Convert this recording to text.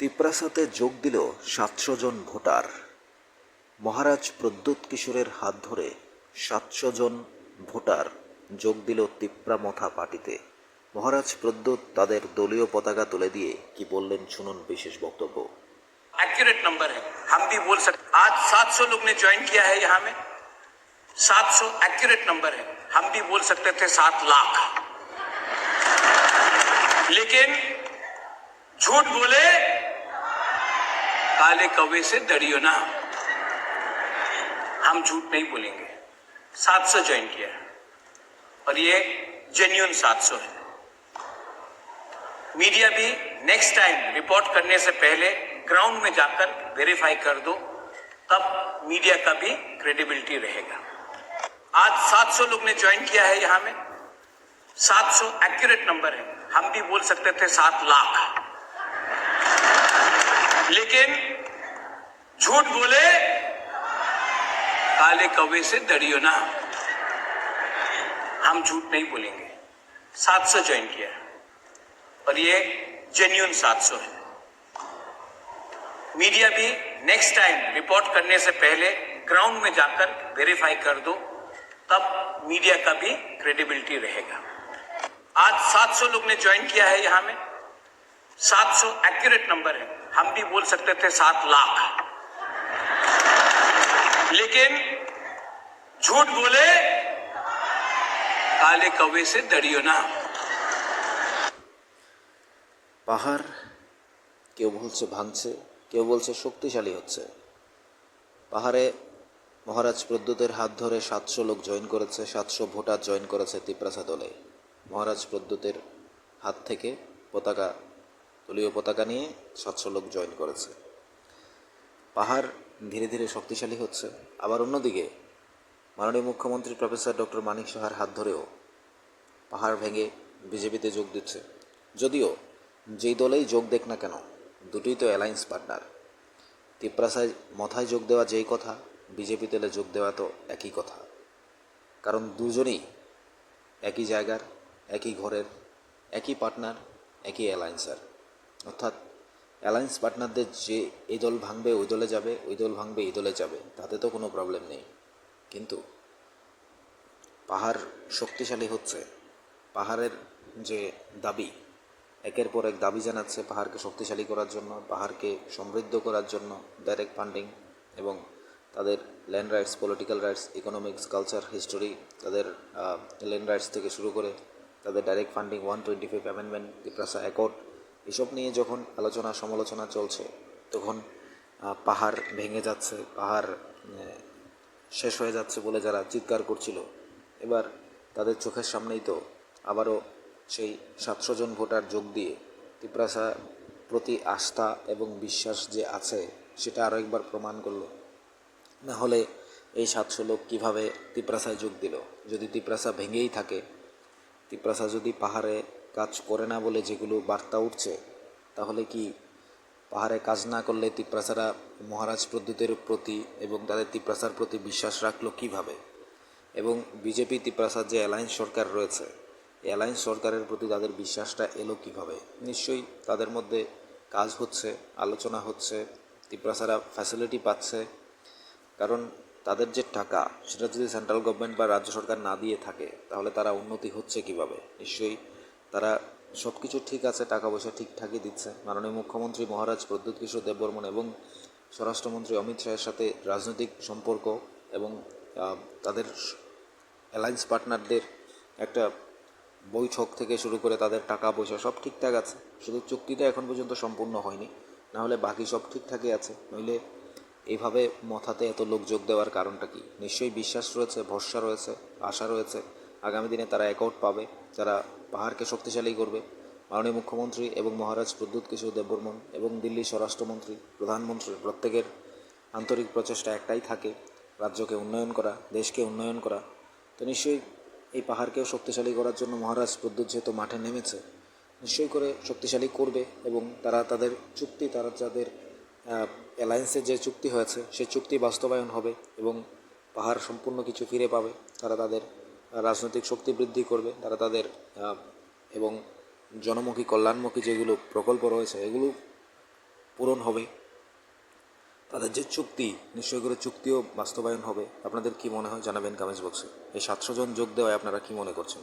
তিপ্রাসাতে যোগ দিল সাতশো জন ভোটার মহারাজ প্রদ্যুৎ কিশোরের হাত ধরে সাতশো জন ভোটার যোগ দিল তিপ্রামথা পার্টিতে মহারাজ প্রদ্যুৎ তাদের দলীয় পতাকা তুলে দিয়ে কি বললেন শুনুন বিশেষ বক্তব্য एक्यूरेट नंबर है हम भी बोल सकते आज 700 लोग ने ज्वाइन किया है यहाँ में 700 एक्यूरेट नंबर है हम भी बोल सकते थे सात लाख लेकिन झूठ बोले? काले कौवे से डरियो ना। हम झूठ नहीं बोलेंगे। 700 ज्वाइन किया। और ये जेन्यून 700 है। मीडिया भी नेक्स्ट टाइम रिपोर्ट करने से पहले ग्राउंड में जाकर वेरीफाई कर दो, तब मीडिया का भी क्रेडिबिलिटी रहेगा। आज 700 लोग ने ज्वाइन किया है यहाँ में। 700 एक्यूरेट नंबर है। हम भी बोल सकते थे सात लाख। लेकिन झूठ बोले, काले कौवे से डरियो ना। हम झूठ नहीं बोलेंगे। 700 ज्वाइन किया। और ये जेन्यून 700 है। मीडिया भी नेक्स्ट टाइम रिपोर्ट करने से पहले ग्राउंड में जाकर वेरीफाई कर दो, तब मीडिया का भी क्रेडिबिलिटी रहेगा। आज 700 लोग ने ज्वाइन किया है यहाँ में। 700 एक्यूरेट नंबर है हम भी बोल सकते थे सात लाख लेकिन झूठ बोले काले कौवे से डरियो ना পাহাড় কেউ বলছে ভাঙছে কেউ বলছে শক্তিশালী হচ্ছে পাহাড়ে মহারাজ প্রদ্যুতের হাত ধরে সাতশো লোক জয়েন করেছে সাতশো ভোটার জয়েন করেছে তিপ্রাসা দলে মহারাজ প্রদ্যুতের হাত থেকে পতাকা দলীয় পতাকা নিয়ে সাতশো লোক জয়েন করেছে। পাহাড় ধীরে ধীরে শক্তিশালী হচ্ছে। আবার অন্যদিকে, মাননীয় মুখ্যমন্ত্রী প্রফেসর ডক্টর মানিক সাহার হাত ধরেও পাহাড় ভেঙে বিজেপিতে যোগ দিচ্ছে। যদিও যেই দলেই যোগ দেখ না কেন, দুটোই তো অ্যালায়েন্স পার্টনার তিপ্রাসায় মথায় যোগ দেওয়া যেই কথা, বিজেপি দলে যোগ দেওয়া তো একই কথা। কারণ দুজনেই একই জায়গার, একই ঘরের, একই পার্টনার একই অ্যালায়েন্সার অর্থাৎ অ্যালায়েন্স পার্টনারদের যে এই দল ভাঙবে, ওই দলে যাবে, ওই দল ভাঙবে, এই দলে যাবে, তাতে তো কোনো প্রবলেম নেই। কিন্তু পাহাড় শক্তিশালী হচ্ছে। পাহাড়ের যে দাবি, একের পর এক দাবি জানাচ্ছে পাহাড়কে শক্তিশালী করার জন্য, পাহাড়কে সমৃদ্ধ করার জন্য ডাইরেক্ট ফান্ডিং এবং তাদের land rights political rights economics culture history তাদের ল্যান্ড রাইটস থেকে শুরু করে তাদের direct funding one twenty five amendment Tiprasa accord এসব নিয়ে যখন আলোচনা সমালোচনা চলছে, তখন পাহাড় ভেঙে যাচ্ছে, পাহাড় শেষ হয়ে যাচ্ছে বলে যারা চিৎকার করছিল। এবার তাদের চোখের সামনেই তো আবারও সেই সাতশো জন ভোটার যোগ দিয়ে তিপ্রাসা প্রতি আস্থা এবং বিশ্বাস যে আছে, সেটা আরও একবার প্রমাণ করল। না হলে এই সাতশো লোক কীভাবে তিপ্রাসায় যোগ দিল? যদি তিপ্রাসা ভেঙেই থাকে, তিপ্রাসা যদি পাহাড়ে কাজ করে না বলে যেগুলো বার্তা উঠছে, তাহলে কি পাহাড়ে কাজ না করলে তিপ্রাসারা মহারাজ প্রদ্যুতের প্রতি এবং তাদের তিপ্রাসার প্রতি বিশ্বাস রাখল কীভাবে? এবং বিজেপি তিপ্রাসার যে অ্যালায়েন্স সরকার রয়েছে অ্যালায়েন্স সরকারের প্রতি তাদের বিশ্বাসটা এলো কীভাবে? নিশ্চয়ই তাদের মধ্যে কাজ হচ্ছে, আলোচনা হচ্ছে, তিপ্রাসারা ফ্যাসিলিটি পাচ্ছে, কারণ তাদের যে টাকা, সেটা যদি সেন্ট্রাল গভর্নমেন্ট বা রাজ্য সরকার না দিয়ে থাকে, তাহলে তারা উন্নতি হচ্ছে কীভাবে? নিশ্চয়ই তারা সব কিছু ঠিক আছে টাকা পয়সা ঠিকঠাকই দিচ্ছে। মাননীয় মুখ্যমন্ত্রী মহারাজ প্রদ্যুৎ কিশোর দেববর্মন এবং স্বরাষ্ট্রমন্ত্রী অমিত শাহের সাথে রাজনৈতিক সম্পর্ক এবং তাদের অ্যালায়েন্স পার্টনারদের একটা বৈঠক থেকে শুরু করে তাদের টাকা পয়সা সব ঠিকঠাক আছে। শুধু চুক্তিটা এখন পর্যন্ত সম্পূর্ণ হয়নি। না হলে বাকি সব ঠিকঠাকই আছে। নইলে এইভাবে মথাতে এত লোক যোগ দেওয়ার কারণটা কি? নিশ্চয়ই বিশ্বাস রয়েছে, ভরসা রয়েছে, আশা রয়েছে। আগামী দিনে তারা অ্যাকাউন্ট পাবে, যারা পাহাড়কে শক্তিশালী করবে। মাননীয় মুখ্যমন্ত্রী এবং মহারাজ প্রদ্যুৎ কিশোর দেববর্মন এবং দিল্লির স্বরাষ্ট্রমন্ত্রী, প্রধানমন্ত্রী প্রত্যেকের আন্তরিক প্রচেষ্টা একটাই থাকে, রাজ্যকে উন্নয়ন করা, দেশকে উন্নয়ন করা। তো নিশ্চয়ই এই পাহাড়কেও শক্তিশালী করার জন্য মহারাজ প্রদ্যুৎ যেহেতু মাঠে নেমেছে, নিশ্চয়ই করে শক্তিশালী করবে এবং তারা তাদের চুক্তি, তারা যাদের অ্যালায়েন্সের যে চুক্তি হয়েছে, সেই চুক্তি বাস্তবায়ন হবে এবং পাহাড় সম্পূর্ণ কিছু ফিরে পাবে, তারা তাদের রাজনৈতিক শক্তি বৃদ্ধি করবে, তারা তাদের এবং জনমুখী, কল্যাণমুখী যেগুলো প্রকল্প রয়েছে, এগুলো পূরণ হবে। তাদের যে চুক্তি, নিশ্চয় করে চুক্তিও বাস্তবায়ন হবে। আপনাদের কি মনে হয়? জানাবেন কমেন্টস বক্সে এই সাতশো জন যোগ দেওয়ায় আপনারা কি মনে করছেন?